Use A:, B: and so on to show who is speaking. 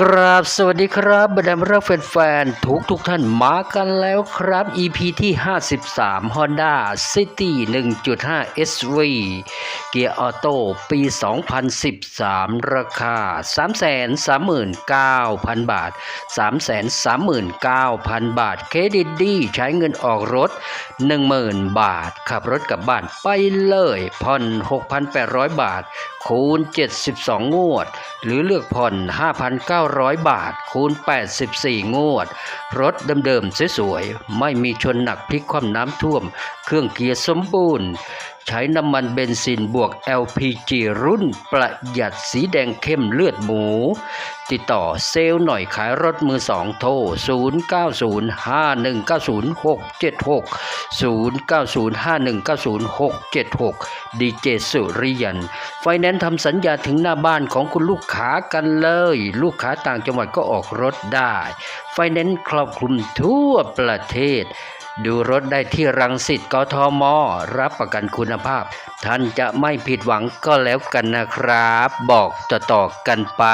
A: ครับ สวัสดีครับบรรดารักแฟนๆทุกทุกๆท่านมากันแล้วครับ EP ที่ 53 Honda City 1.5 SV เกียร์ออโต้ปี 2013 ราคา 339,000 บาท 339,000 บาท เครดิตดีใช้เงินออกรถ 10,000 บาท ขับรถกลับบ้านไปเลยผ่อน 6,800 บาท คูณ 72 งวด หรือเลือกผ่อน 5,900บาท คูณ 84 งวด รถเดิมๆสวยๆ ไม่มีชนหนักพลิกความน้ำท่วม เครื่องเกียร์สมบูรณ์ ใช้น้ำมันเบนซินบวก LPG รุ่นประหยัดสีแดงเข้มเลือดหมู ติดต่อเซลล์หน่อยขายรถมือสองโทร0905190676 ดีเจสุริยัน ไฟแนนซ์ทำสัญญาถึงหน้าบ้านของคุณลูกค้ากันเลย ลูกค้าต่างจังหวัดก็ออกรถได้ ไฟแนนซ์ครอบคลุมทั่วประเทศ ดูรถได้ที่รังสิตกทม รับประกันคุณภาพ ท่านจะไม่ผิดหวังก็แล้วกันนะครับ บอกต่อๆกันไป